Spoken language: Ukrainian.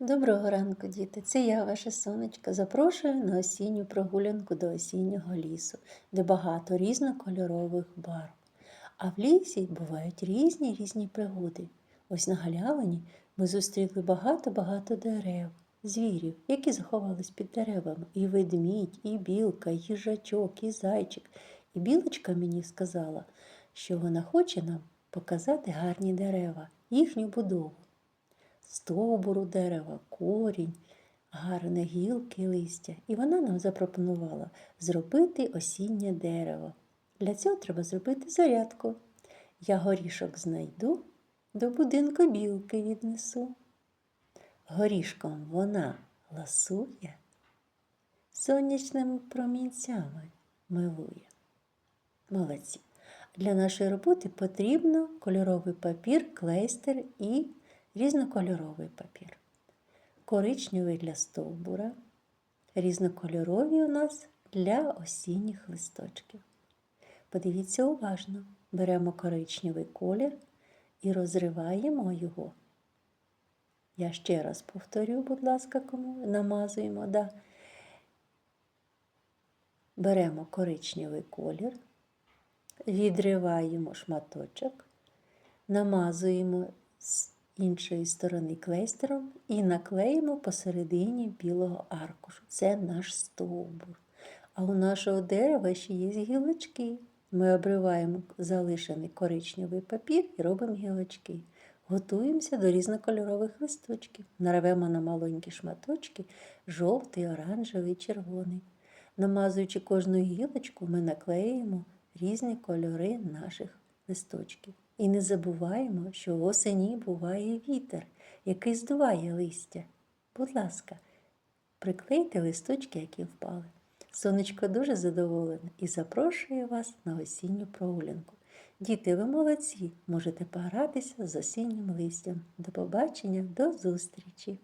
Доброго ранку, діти! Це я, ваша сонечка. Запрошую на осінню прогулянку до осіннього лісу, де багато різнокольорових барв. А в лісі бувають різні різні пригоди. Ось на галявині ми зустріли багато-багато дерев, звірів, які заховались під деревами. І ведмідь, і білка, і їжачок, і зайчик. І білочка мені сказала, що вона хоче нам показати гарні дерева, їхню будову стовбуру дерева, корінь, гарне гілки, листя. І вона нам запропонувала зробити осіннє дерево. Для цього треба зробити зарядку. Я горішок знайду, до будинку білки віднесу. Горішком вона ласує, сонячними промінцями милує. Молодці. Для нашої роботи потрібно кольоровий папір, клейстер і різнокольоровий папір. Коричневий для стовбура, різнокольорові у нас для осінніх листочків. Подивіться уважно, беремо коричневий колір і розриваємо його. Я ще раз повторю, будь ласка, кому намазуємо. Да. Беремо коричневий колір, відриваємо шматочок, намазуємо з іншої сторони клейстером і наклеїмо посередині білого аркушу. Це наш стовбур. А у нашого дерева ще є гілочки. Ми обриваємо залишений коричневий папір і робимо гілочки. Готуємося до різнокольорових листочків. Наравемо на маленькі шматочки жовтий, оранжевий, червоний. Намазуючи кожну гілочку, ми наклеїмо різні кольори наших листочків. І не забуваємо, що осені буває вітер, який здуває листя. Будь ласка, приклейте листочки, які впали. Сонечко дуже задоволене і запрошує вас на осінню прогулянку. Діти, ви молодці, можете погратися з осіннім листям. До побачення, до зустрічі!